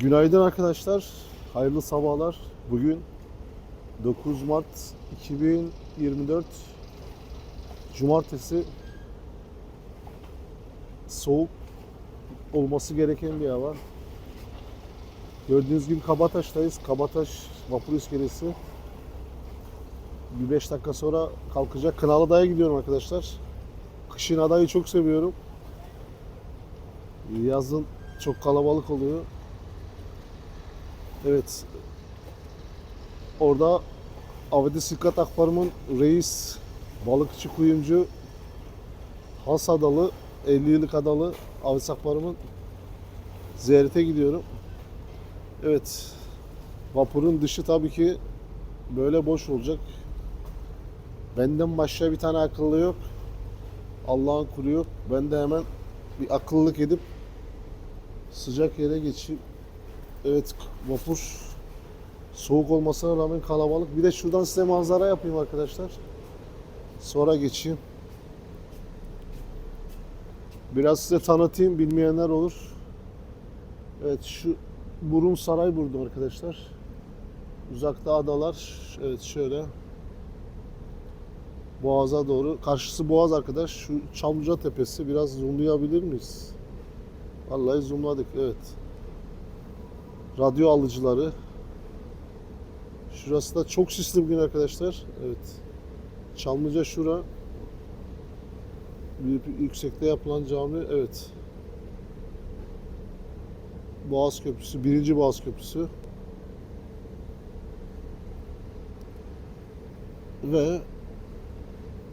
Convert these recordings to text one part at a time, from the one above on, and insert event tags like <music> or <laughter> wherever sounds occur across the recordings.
Günaydın arkadaşlar. Hayırlı sabahlar. Bugün 9 Mart 2024 Cumartesi soğuk olması gereken bir hava. Gördüğünüz gibi Kabataş'tayız. Kabataş vapur iskelesi. Bir 5 dakika sonra kalkacak. Kınalıdağ'a gidiyorum arkadaşlar. Kışın adayı çok seviyorum. Yazın çok kalabalık oluyor. Evet. Orada Avdi Sıkat Akbarım'ın reis, balıkçı kuyumcu, Has Adalı, 50 yıllık adalı Avdi Akbarım'ın ziyarete gidiyorum. Evet. Vapurun dışı tabii ki böyle boş olacak. Benden başka bir tane akıllı yok. Allah'ın kulu yok. Ben de hemen bir akıllılık edip sıcak yere geçeyim. Evet vapur soğuk olmasına rağmen kalabalık. Bir de şuradan size manzara yapayım arkadaşlar. Sonra geçeyim. Biraz size tanıtayım bilmeyenler olur. Evet şu Burun Saray burada arkadaşlar. Uzakta adalar. Evet şöyle. Boğaz'a doğru. Karşısı Boğaz arkadaş. Şu Çamlıca Tepesi. Biraz zoomlayabilir miyiz? Vallahi zoomladık. Evet. Radyo alıcıları. Şurası da çok sisli bugün arkadaşlar. Evet. Çamlıca şura. Bir yüksekte yapılan cami. Evet. Boğaz Köprüsü. Birinci Boğaz Köprüsü. Ve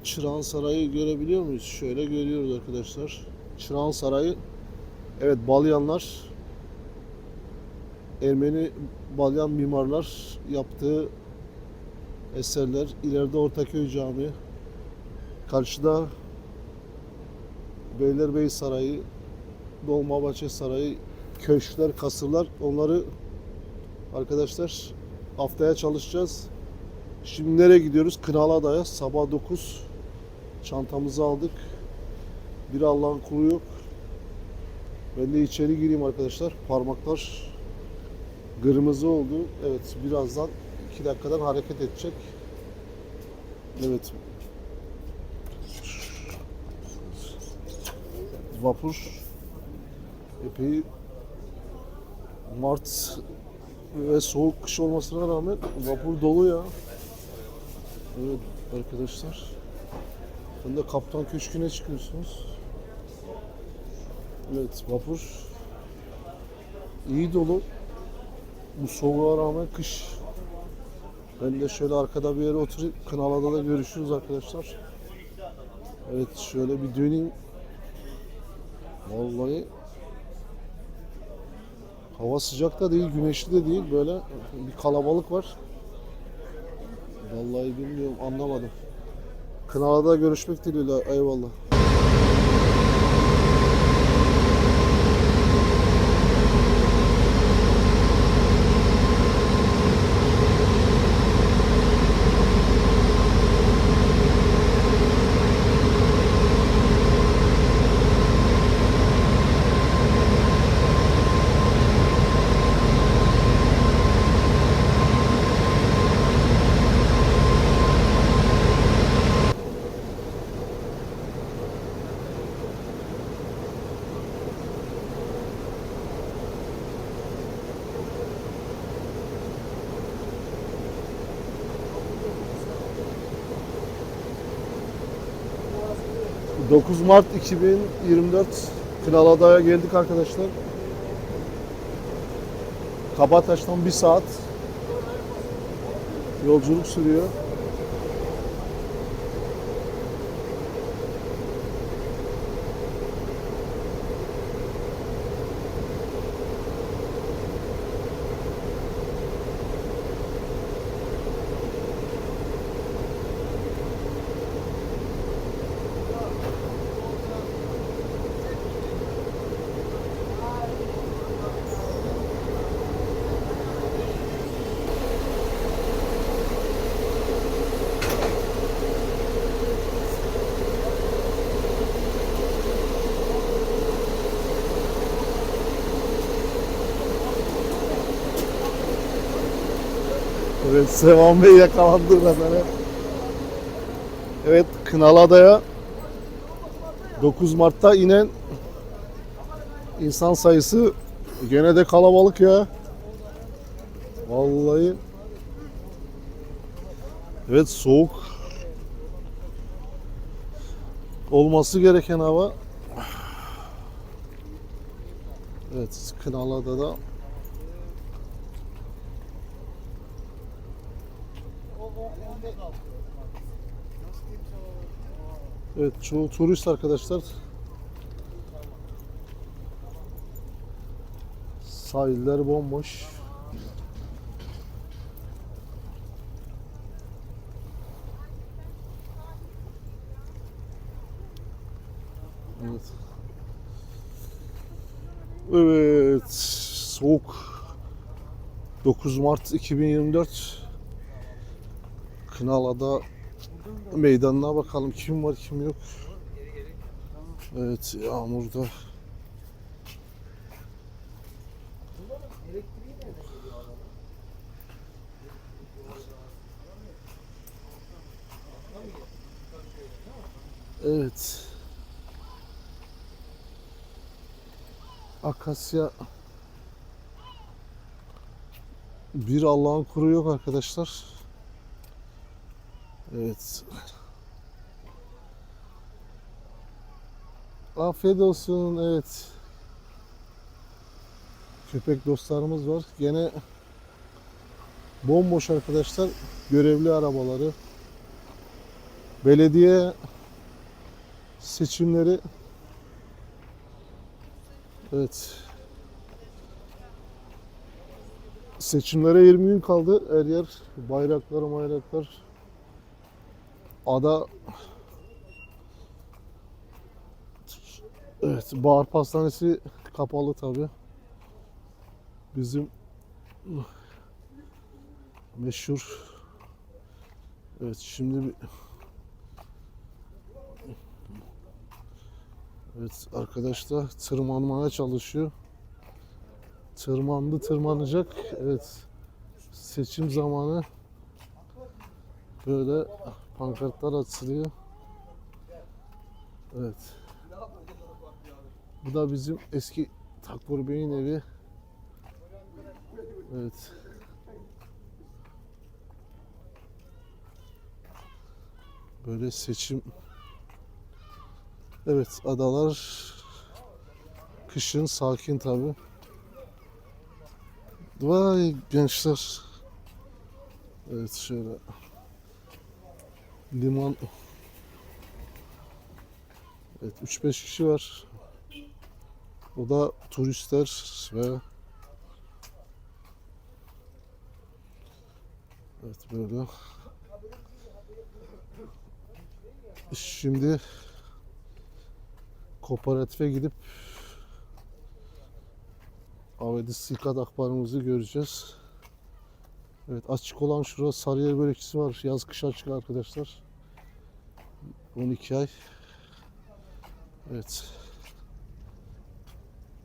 Çırağan Sarayı görebiliyor muyuz? Şöyle görüyoruz arkadaşlar. Çırağan Sarayı Evet Balyanlar Ermeni Balyan mimarlar yaptığı eserler. İleride Ortaköy Camii. Karşıda Beylerbeyi Sarayı, Dolmabahçe Sarayı, köşkler, kasırlar. Onları arkadaşlar haftaya çalışacağız. Şimdi nereye gidiyoruz? Kınalıada'ya. Sabah 9. Çantamızı aldık. Bir Allah'ın kulu yok. Ben de içeri gireyim arkadaşlar. Parmaklar kırmızı oldu. Evet birazdan 2 dakikadan hareket edecek. Evet. Vapur epey Mart ve soğuk kış olmasına rağmen vapur dolu ya. Evet arkadaşlar. Ben de Kaptan Köşkü'ne çıkıyorsunuz. Evet vapur iyi dolu. Bu soğuğa rağmen kış. Ben de şöyle arkada bir yere oturup Kınalı'da da görüşürüz arkadaşlar. Evet şöyle bir döneyim. Vallahi hava sıcak da değil, güneşli de değil. Böyle bir kalabalık var. Vallahi bilmiyorum, anlamadım. Kınalı'da görüşmek dileğiyle. Eyvallah. 9 Mart 2024 Kınalıada'ya geldik arkadaşlar. Kabataş'tan bir saat yolculuk sürüyor. Evet Sevan Bey yakalandı radara. Evet Kınalada'ya 9 Mart'ta inen insan sayısı gene de kalabalık ya. Vallahi. Evet soğuk. Olması gereken hava. Evet Kınalı'da Evet çoğu turist arkadaşlar Sahiller bomboş. Evet. Evet. Soğuk. 9 Mart 2024. Kınalı'da meydanına bakalım kim var kim yok. Evet yağmurda. Evet. Akasya bir Allah'ın kuru yok arkadaşlar. Evet. Afiyet olsun. Evet. Köpek dostlarımız var. Gene bomboş arkadaşlar. Görevli arabaları. Belediye seçimleri Evet. Seçimlere 20 gün kaldı. Her yer bayraklar, bayraklar. Ada Evet, Bahar Pastanesi kapalı tabi. Bizim meşhur Evet, şimdi bir Evet, arkadaş da tırmanmaya çalışıyor. Tırmandı, tırmanacak. Evet. Seçim zamanı böyle pankartlar açılıyor. Evet. Bu da bizim eski Takbur Bey'in evi. Evet. Böyle seçim Evet adalar kışın sakin tabi. Vay gençler. Evet şöyle liman Evet 3-5 kişi var. O da turistler ve Evet böyle. Şimdi kooperatife gidip Avedi Silkat akbarımızı göreceğiz. Evet açık olan şurası Sarıyer börekçisi var. Yaz kış açık arkadaşlar. 12 ay. Evet.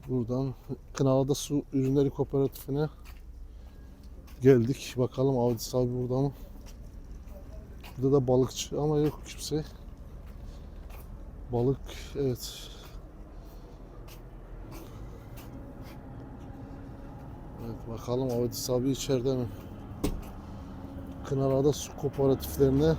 Buradan Kınalı'da Su Ürünleri Kooperatifine geldik. Bakalım Avdis abi burada mı? Burada da balıkçı ama yok kimse. Balık evet. Evet bakalım Avdis abi içeride mi? Kınalı'da su kooperatiflerine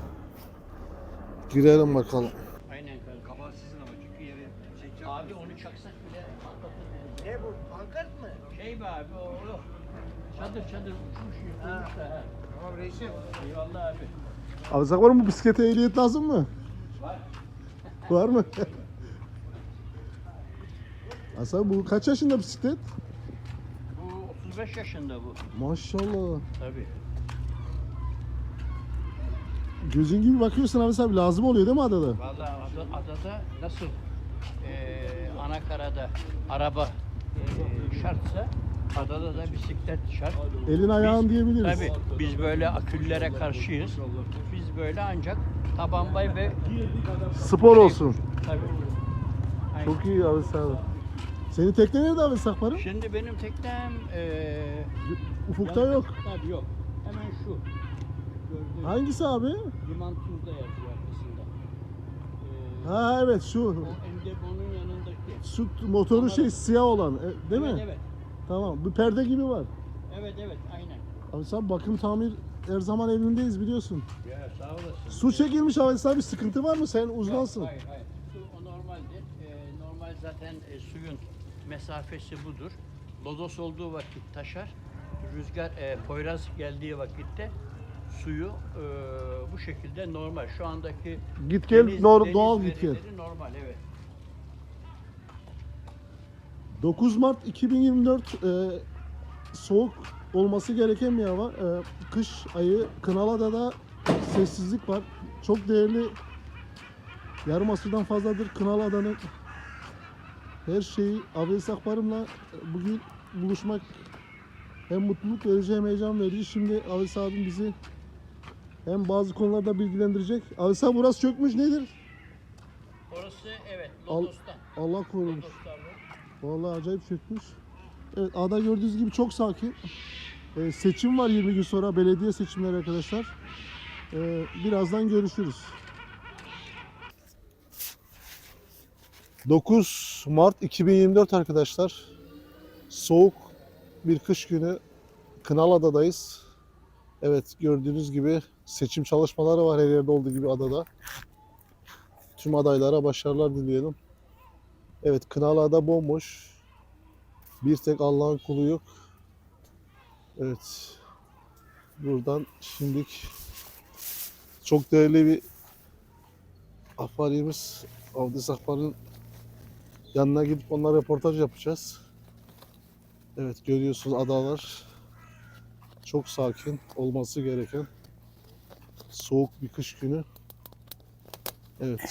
girelim bakalım. Aynen kanka. Kabahat sizin ama çünkü yeri çekeceğim. Abi onu çaksak bile patlatır. Ne bu? Pankart mı? Şey be abi o. Çadır çadır uçmuş yıkılmış da. ha. Tamam reisim. Eyvallah abi. Avzak var mı? Bisiklete ehliyet lazım mı? Var. <laughs> Var mı? Hasan bu kaç yaşında bisiklet? Bu 35 yaşında bu. Maşallah. Tabii. Gözün gibi bakıyorsun abi abi lazım oluyor değil mi adada? Vallahi ada, adada nasıl eee anakarada araba eee, şartsa adada da bisiklet şart. Elin ayağın diyebiliriz. Tabii biz böyle aküllere karşıyız. Biz böyle ancak taban bay ve Spor olsun. tabii. Aynen. Çok iyi abi sağ ol. Senin tekne nerede abi sakvarım? Şimdi benim teknem eee Ufukta yok. Tabii yok. Hemen şu. Gördüğün Hangisi abi? liman tuzda yazıyor arkasında. Ee, Ha evet şu. O Endebon'un yanındaki. Şu motoru şey siyah olan e, değil evet, mi? Evet. Tamam. Bu perde gibi var. Evet evet aynen. Abi sen bakım tamir her zaman evindeyiz biliyorsun. Ya sağ olasın. Su çekilmiş abi sen bir sıkıntı var mı? Sen uzmansın. Yok, hayır hayır. Su o normaldir. Ee, normal zaten e, suyun mesafesi budur. Lodos olduğu vakit taşar. Rüzgar, e, poyraz geldiği vakitte suyu e, bu şekilde normal. Şu andaki Git gel deniz doğal git gel. verileri normal evet. 9 Mart 2024 e, soğuk olması gereken bir hava. E, kış ayı Kınalıada'da sessizlik var. Çok değerli yarım asırdan fazladır Kınalıada'nın her şeyi Abdest Akbarım'la bugün buluşmak hem mutluluk verici hem heyecan verici. Şimdi Abdest abim bizi hem bazı konularda bilgilendirecek. Abi burası çökmüş nedir? Orası evet Lodos'tan. Allah korumuş. Lodos'tan bu. Vallahi acayip çökmüş. Evet ada gördüğünüz gibi çok sakin. Ee, seçim var 20 gün sonra belediye seçimleri arkadaşlar. Ee, birazdan görüşürüz. 9 Mart 2024 arkadaşlar. Soğuk bir kış günü Kınalıada'dayız. Evet gördüğünüz gibi seçim çalışmaları var her yerde olduğu gibi adada. Tüm adaylara başarılar diliyorum. Evet Kınalıada bomboş. Bir tek Allah'ın kulu yok. Evet. Buradan şimdilik çok değerli bir ahbarimiz Avdis Ahbar'ın yanına gidip onlara röportaj yapacağız. Evet görüyorsunuz adalar çok sakin olması gereken soğuk bir kış günü. Evet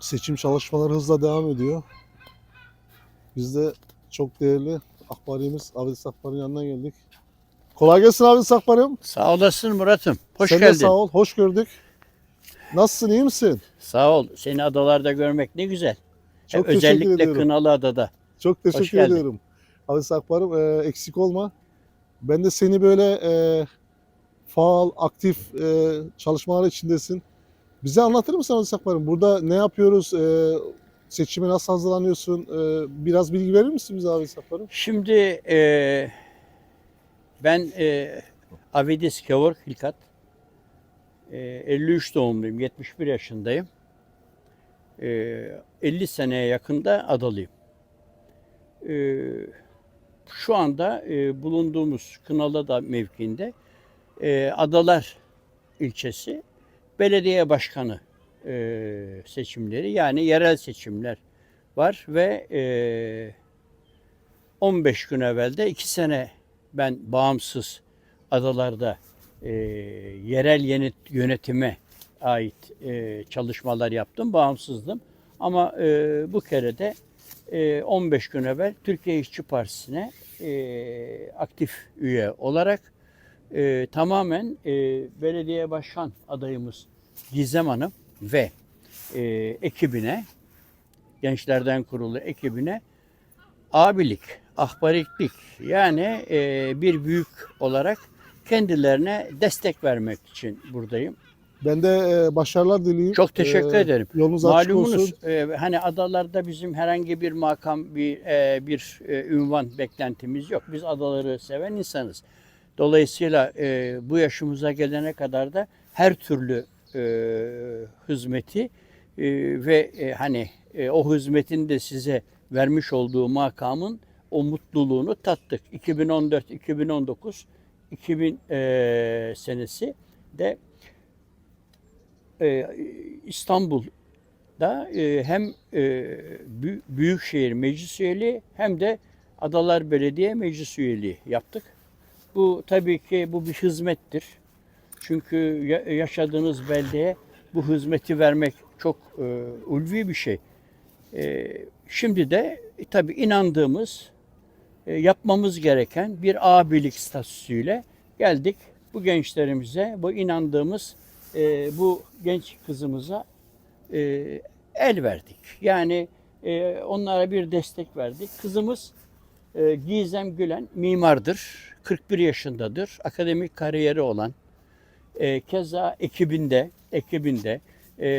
seçim çalışmaları hızla devam ediyor. Biz de çok değerli akbarimiz Abdest Akbar'ın yanına geldik. Kolay gelsin Abdest Akbar'ım. Sağ olasın Murat'ım. Hoş Sen geldin. de sağ ol, hoş gördük. Nasılsın, iyi misin? Sağ ol. Seni adalarda görmek ne güzel. Çok Hem teşekkür özellikle ediyorum. Kınalı Adada. Çok teşekkür geldin. ediyorum. Abdest Akbar'ım e, eksik olma. Ben de seni böyle e, faal, aktif e, çalışmalar içindesin. Bize anlatır mısın Akbar'ım? Burada ne yapıyoruz? E, seçime nasıl hazırlanıyorsun? E, biraz bilgi verir misin bize Abdest Akbar'ım? Şimdi e, ben e, Avedis Kavur Hilkat. E, 53 doğumluyum. 71 yaşındayım. E, 50 seneye yakında adalıyım. E, şu anda e, bulunduğumuz Kınalıada mevkiinde e, Adalar ilçesi belediye başkanı e, seçimleri yani yerel seçimler var ve e, 15 gün evvel de 2 sene ben bağımsız adalarda e, yerel yönet- yönetime ait e, çalışmalar yaptım. Bağımsızdım. Ama e, bu kere de e, 15 gün evvel Türkiye İşçi Partisi'ne e, aktif üye olarak e, tamamen e, belediye başkan adayımız Gizem Hanım ve e, ekibine, gençlerden kurulu ekibine abilik, ahbariklik yani e, bir büyük olarak kendilerine destek vermek için buradayım. Ben de e, başarılar dileyim. Çok teşekkür E, ederim. Yolunuz açık olsun. Malumunuz e, hani adalarda bizim herhangi bir makam, bir e, bir e, ünvan beklentimiz yok. Biz adaları seven insanız. Dolayısıyla e, bu yaşımıza gelene kadar da her türlü e, hizmeti e, ve e, hani e, o hizmetin de size vermiş olduğu makamın o mutluluğunu tattık. 2014, 2019, 2000 e, senesi de e, İstanbul'da e, hem e, Bü- Büyükşehir Meclis Üyeliği hem de Adalar Belediye Meclis Üyeliği yaptık. Bu tabii ki bu bir hizmettir. Çünkü ya- yaşadığınız beldeye bu hizmeti vermek çok e, ulvi bir şey. E, şimdi de e, tabii inandığımız, e, yapmamız gereken bir abilik statüsüyle geldik. Bu gençlerimize, bu inandığımız e, bu genç kızımıza e, el verdik. Yani e, onlara bir destek verdik. Kızımız E, Gizem Gülen mimardır. 41 yaşındadır. Akademik kariyeri olan. E, keza ekibinde, ekibinde e,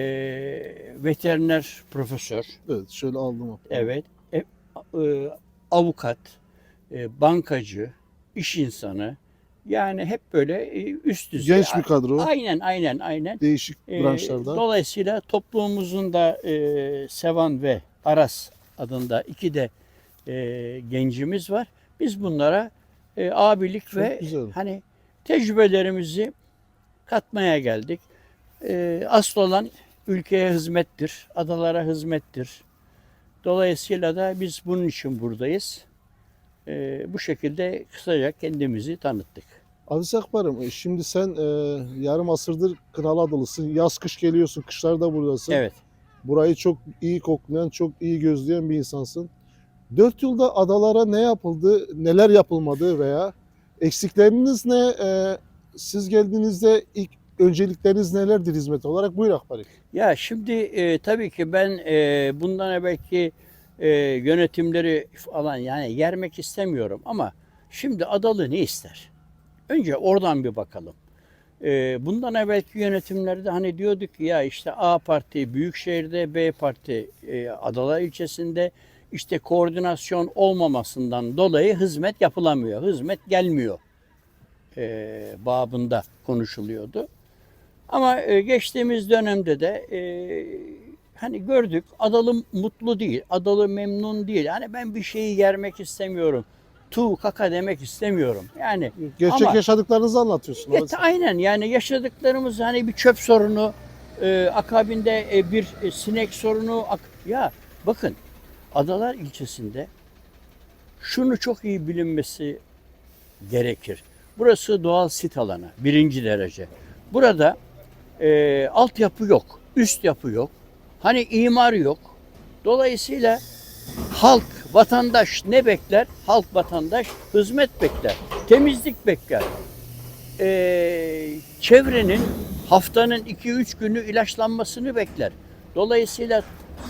veteriner profesör, Evet şöyle aldım. evet, e, e, avukat, e, bankacı, iş insanı. Yani hep böyle e, üst düzey. Genç bir kadro. Aynen, aynen, aynen. Değişik branşlarda. Dolayısıyla toplumumuzun da e, Sevan ve Aras adında iki de e, gencimiz var. Biz bunlara e, abilik Çok ve güzel. hani tecrübelerimizi katmaya geldik. E, asıl olan ülkeye hizmettir, adalara hizmettir. Dolayısıyla da biz bunun için buradayız. E, bu şekilde kısaca kendimizi tanıttık. Aziz Akbar'ım e, şimdi sen e, yarım asırdır Kınalı Adalısın. Yaz kış geliyorsun. Kışlarda buradasın. Evet. Burayı çok iyi koklayan, çok iyi gözleyen bir insansın. Dört yılda adalara ne yapıldı, neler yapılmadı veya eksikleriniz ne? E, siz geldiğinizde ilk öncelikleriniz nelerdir hizmet olarak? Buyur Akbar'ım. Ya şimdi e, tabii ki ben e, bundan evvelki e, yönetimleri falan yani yermek istemiyorum ama şimdi Adalı ne ister? Önce oradan bir bakalım. E, bundan evvelki yönetimlerde hani diyorduk ki ya işte A parti Büyükşehir'de, B parti e, Adalar ilçesinde işte koordinasyon olmamasından dolayı hizmet yapılamıyor, hizmet gelmiyor e, babında konuşuluyordu. Ama e, geçtiğimiz dönemde de e, hani gördük Adalı mutlu değil, Adalı memnun değil. Yani ben bir şeyi yermek istemiyorum. Tu kaka demek istemiyorum. Yani Gerçek Ama- yaşadıklarınızı anlatıyorsun. Evet, aynen yani yaşadıklarımız hani bir çöp sorunu, e, akabinde e, bir e, sinek sorunu. ak- ya bakın Adalar ilçesinde şunu çok iyi bilinmesi gerekir. Burası doğal sit alanı birinci derece. Burada e, altyapı yok, üst yapı yok, hani imar yok. Dolayısıyla halk, vatandaş ne bekler? Halk, vatandaş hizmet bekler, temizlik bekler e, çevrenin haftanın 2-3 günü ilaçlanmasını bekler. Dolayısıyla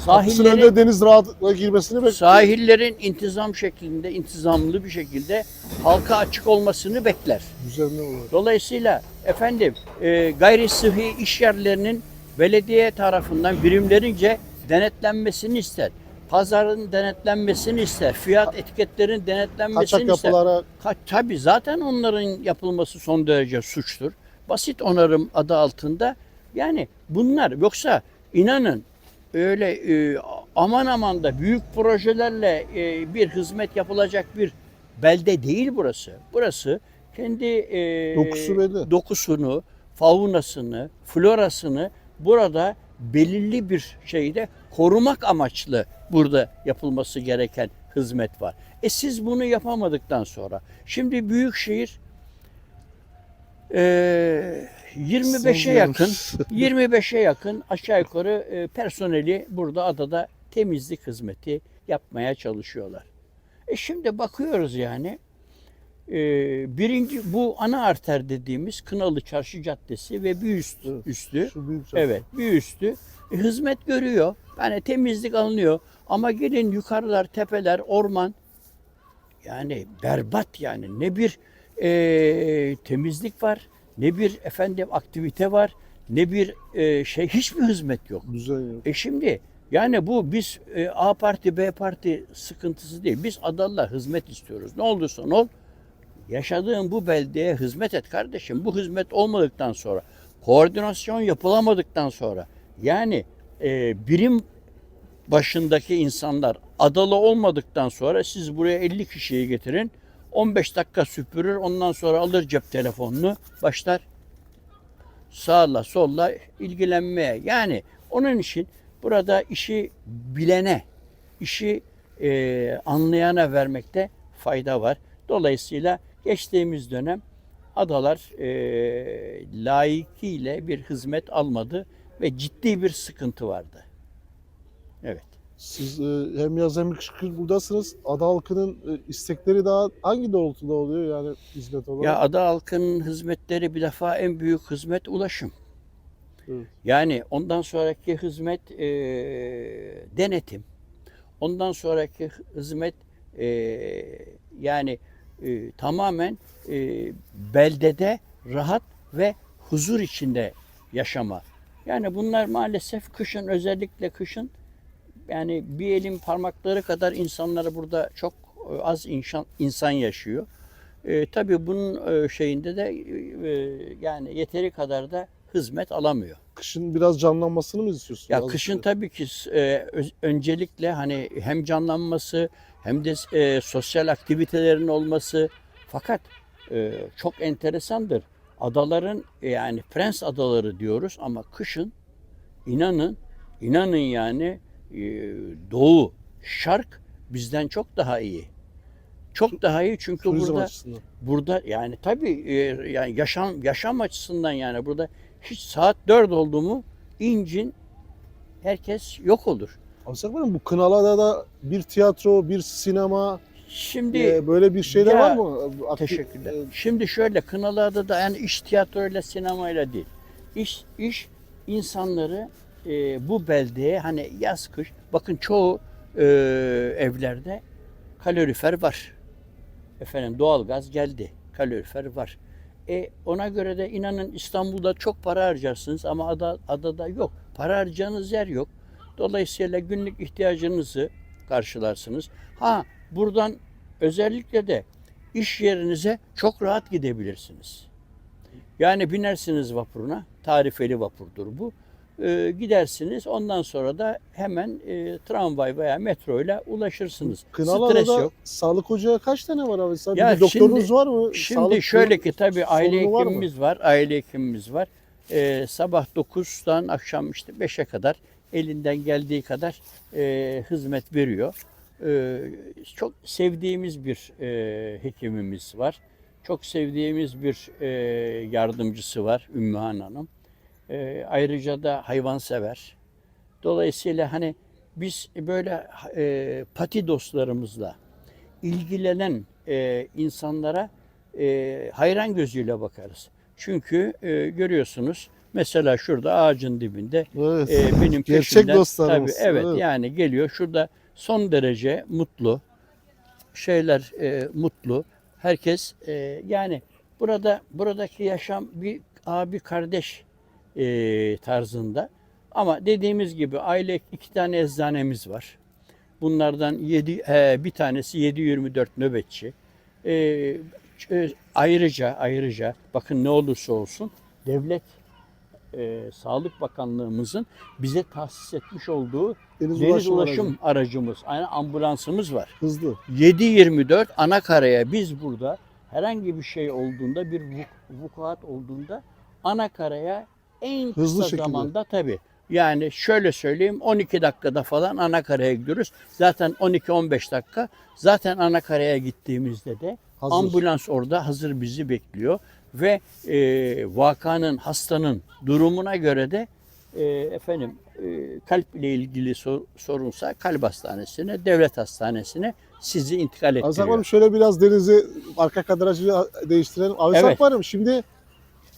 Kapısının sahillerin, önünde deniz rahatlıkla girmesini bekliyor. sahillerin intizam şeklinde, intizamlı bir şekilde halka açık olmasını bekler. Düzenli olarak. Dolayısıyla efendim e, gayri sıhhi iş yerlerinin belediye tarafından birimlerince denetlenmesini ister. Pazarın denetlenmesini ister. Fiyat etiketlerin denetlenmesini Kaçak ister. yapılara Ka- tabii zaten onların yapılması son derece suçtur. Basit onarım adı altında. Yani bunlar yoksa inanın öyle e, aman aman da büyük projelerle e, bir hizmet yapılacak bir belde değil burası. Burası kendi e, Dokusu belli. dokusunu, faunasını, florasını burada belirli bir şeyde korumak amaçlı burada yapılması gereken hizmet var. E siz bunu yapamadıktan sonra şimdi Büyükşehir e, 25'e yakın <laughs> Sanmıyorum. 25'e yakın aşağı yukarı e, personeli burada adada temizlik hizmeti yapmaya çalışıyorlar. E şimdi bakıyoruz yani e, birinci bu ana arter dediğimiz Kınalı Çarşı Caddesi ve bir üst, Evet. üstü. Evet, bir üstü e, hizmet görüyor. Yani temizlik alınıyor. Ama gelin yukarılar, tepeler, orman yani berbat yani. Ne bir e, temizlik var, ne bir efendim aktivite var, ne bir e, şey hiçbir hizmet yok. Düzen yok. E şimdi yani bu biz e, A parti B parti sıkıntısı değil. Biz Adalılar hizmet istiyoruz. Ne olursa ol yaşadığın bu beldeye hizmet et kardeşim. Bu hizmet olmadıktan sonra koordinasyon yapılamadıktan sonra yani e, birim başındaki insanlar adalı olmadıktan sonra siz buraya 50 kişiyi getirin. 15 dakika süpürür ondan sonra alır cep telefonunu başlar sağla solla ilgilenmeye. Yani onun için burada işi bilene, işi e, anlayana vermekte fayda var. Dolayısıyla geçtiğimiz dönem adalar e, layıkıyla bir hizmet almadı ve ciddi bir sıkıntı vardı. Evet. Siz e, hem yaz hem kış buradasınız. Ada halkının e, istekleri daha hangi doğrultuda oluyor yani hizmet olarak? Ya ada halkının hizmetleri bir defa en büyük hizmet ulaşım. Evet. Yani ondan sonraki hizmet e, denetim. Ondan sonraki hizmet e, yani e, tamamen e, beldede rahat ve huzur içinde yaşama. Yani bunlar maalesef kışın özellikle kışın yani bir elin parmakları kadar insanları burada çok e, az insan, insan yaşıyor. E, tabii bunun e, şeyinde de e, yani yeteri kadar da hizmet alamıyor. Kışın biraz canlanmasını mı istiyorsun? Ya kışın önce. tabii ki e, öncelikle hani hem canlanması hem de e, sosyal aktivitelerin olması fakat e, çok enteresandır. Adaların e, yani Prens Adaları diyoruz ama kışın inanın inanın yani e, doğu şark bizden çok daha iyi. Çok daha iyi çünkü turizm burada açısından. burada yani tabii e, yani yaşam yaşam açısından yani burada hiç saat 4 oldu mu incin herkes yok olur. Mı? Bu Kınalıada bir tiyatro, bir sinema, Şimdi e, böyle bir şeyler Ya, var mı? Akti- teşekkürler. e, Şimdi şöyle Kınalıada da yani iş tiyatroyla sinemayla değil. İş iş insanları e, bu beldeye hani yaz kış bakın çoğu e, evlerde kalorifer var. Efendim doğalgaz geldi. Kalorifer var. E ona göre de inanın İstanbul'da çok para harcarsınız ama ada, adada yok. Para harcayacağınız yer yok. Dolayısıyla günlük ihtiyacınızı karşılarsınız. Ha buradan özellikle de iş yerinize çok rahat gidebilirsiniz. Yani binersiniz vapuruna, tarifeli vapurdur bu. Ee, gidersiniz ondan sonra da hemen e, tramvay veya metro ile ulaşırsınız. Stres Kınalıada'da yok. sağlık ocağı kaç tane var abi? Ya bir doktorunuz şimdi- var mı? Şimdi Sağlık şöyle ki tabii aile sorunu var hekimimiz var, aile hekimimiz var. Ee, sabah 9'dan akşam işte 5'e kadar elinden geldiği kadar e, hizmet veriyor. Ee, çok sevdiğimiz bir e, hekimimiz var. Çok sevdiğimiz bir e, yardımcısı var Ümmühan Hanım. E, ayrıca da hayvansever. Dolayısıyla hani biz böyle e, pati dostlarımızla ilgilenen e, insanlara e, hayran gözüyle bakarız. Çünkü e, görüyorsunuz mesela şurada ağacın dibinde Evet. e, benim Gerçek peşimden dostlarımız, tabii evet, evet. yani geliyor şurada son derece mutlu şeyler e, mutlu herkes e, yani burada buradaki yaşam bir abi kardeş e, tarzında ama dediğimiz gibi aile iki tane eczanemiz var. Bunlardan yedi, e, bir tanesi 7-24 nöbetçi. E, ç- ayrıca ayrıca bakın ne olursa olsun devlet e, Sağlık Bakanlığımızın bize tahsis etmiş olduğu Deniz, deniz ulaşım, ulaşım aracı. aracımız, yani ambulansımız var. Hızlı. 7-24 ana karaya biz burada herhangi bir şey olduğunda bir vuk- vukuat olduğunda ana karaya en Hızlı kısa şekilde. zamanda tabii. Yani şöyle söyleyeyim 12 dakikada falan ana karaya gidiyoruz. Zaten 12-15 dakika zaten ana karaya gittiğimizde de Hazır. ambulans orada hazır bizi bekliyor ve e, vakanın hastanın durumuna göre de e, efendim e, kalp ile ilgili sor- sorunsa kalp hastanesine, devlet hastanesine sizi intikal ettiriyor. var mı? Şöyle biraz denizi arka kadrajı değiştirelim. Alsak Evet. var mı? Şimdi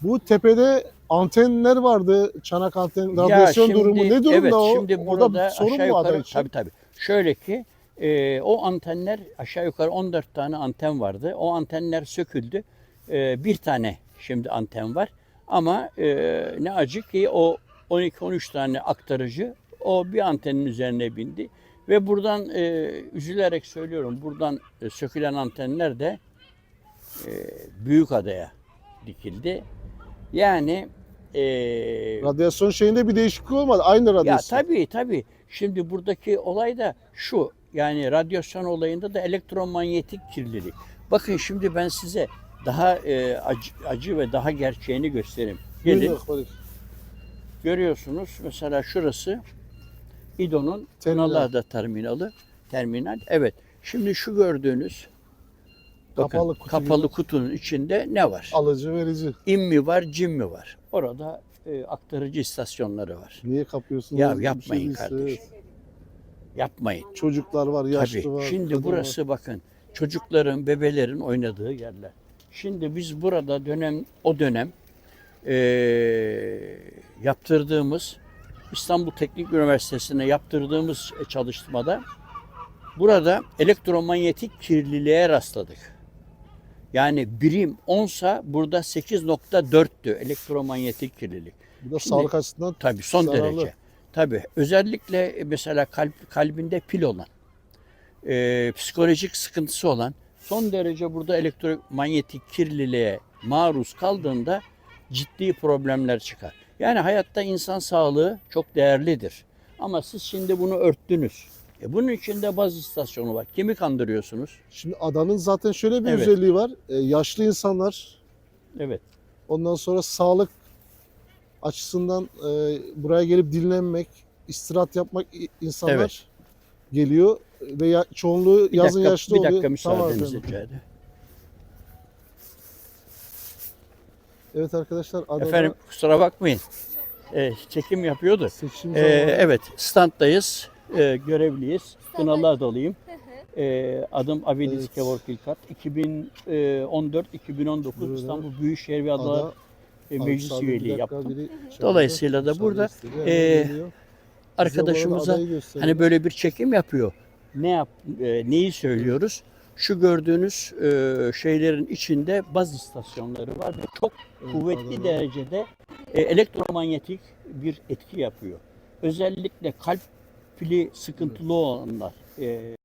bu tepede antenler vardı. Çanak anten, radyasyon şimdi- durumu. Ne durumda evet, o? Şimdi burada da sorun mu ada yukarı için? tabii tabii. Şöyle ki e, o antenler aşağı yukarı 14 tane anten vardı. O antenler söküldü. E, bir tane şimdi anten var. Ama e, ne acı ki o 12-13 tane aktarıcı o bir antenin üzerine bindi. Ve buradan e, üzülerek söylüyorum buradan e, sökülen antenler de e, büyük adaya dikildi. Yani e, Radyasyon şeyinde bir değişiklik olmadı. Aynı ya radyasyon. tabii tabii. Şimdi buradaki olay da şu. Yani radyasyon olayında da elektromanyetik kirlilik. Bakın şimdi ben size daha e, acı, acı ve daha gerçeğini göstereyim. Gelin görüyorsunuz mesela şurası İDO'nun Terminal. Kınalıada terminali. Terminal. Evet. Şimdi şu gördüğünüz bakın, Kapalı kutu kapalı kutunun içinde ne var? Alıcı verici. İm mi var, cim mi var? Orada e, aktarıcı istasyonları var. Niye kapıyorsunuz? Ya şey yapmayın değilse. kardeşim. Yapmayın. Çocuklar var, yaşlı Tabii. var. Şimdi kadın var. burası bakın çocukların, bebelerin oynadığı yerler. Şimdi biz burada dönem o dönem eee, yaptırdığımız İstanbul Teknik Üniversitesi'ne yaptırdığımız çalışmada burada elektromanyetik kirliliğe rastladık. Yani birim 10'sa burada 8.4'tü elektromanyetik kirlilik. Bu da Şimdi- sağlık açısından Tabii son Zararlı. derece. Tabii özellikle mesela kalp kalbinde pil olan, e, psikolojik sıkıntısı olan son derece burada elektromanyetik kirliliğe maruz kaldığında ciddi problemler çıkar. Yani hayatta insan sağlığı çok değerlidir. Ama siz şimdi bunu örttünüz. E bunun içinde baz istasyonu var. Kimi kandırıyorsunuz? Şimdi adanın zaten şöyle bir Evet. özelliği var. E, yaşlı insanlar Evet. ondan sonra sağlık açısından e, buraya gelip dinlenmek, istirahat yapmak i- insanlar Evet. geliyor ve ya, çoğunluğu Bir yazın dakika, yaşlı bir oluyor. dakika Tamam müsaadenizi efendim. rica ederim. Evet arkadaşlar adada Efendim kusura bakmayın. E, çekim yapıyordu. seçim Ee, zamanı evet, standdayız. Ee, görevliyiz. Kınalı Adalıyım. Ee, adım Avilis Evet. Kevor Kilkat. 2014-2019 Buyurun. İstanbul Büyükşehir ve Adalar ada e, Meclis üyeliği yaptım. Dolayısıyla da burada, e, Arkadaşımıza hani böyle bir çekim yapıyor. Ne yap, e, neyi söylüyoruz? Şu gördüğünüz e, şeylerin içinde baz istasyonları var ve çok Evet, kuvvetli adada. derecede e, elektromanyetik bir etki yapıyor. Özellikle kalp pili sıkıntılı olanlar, e,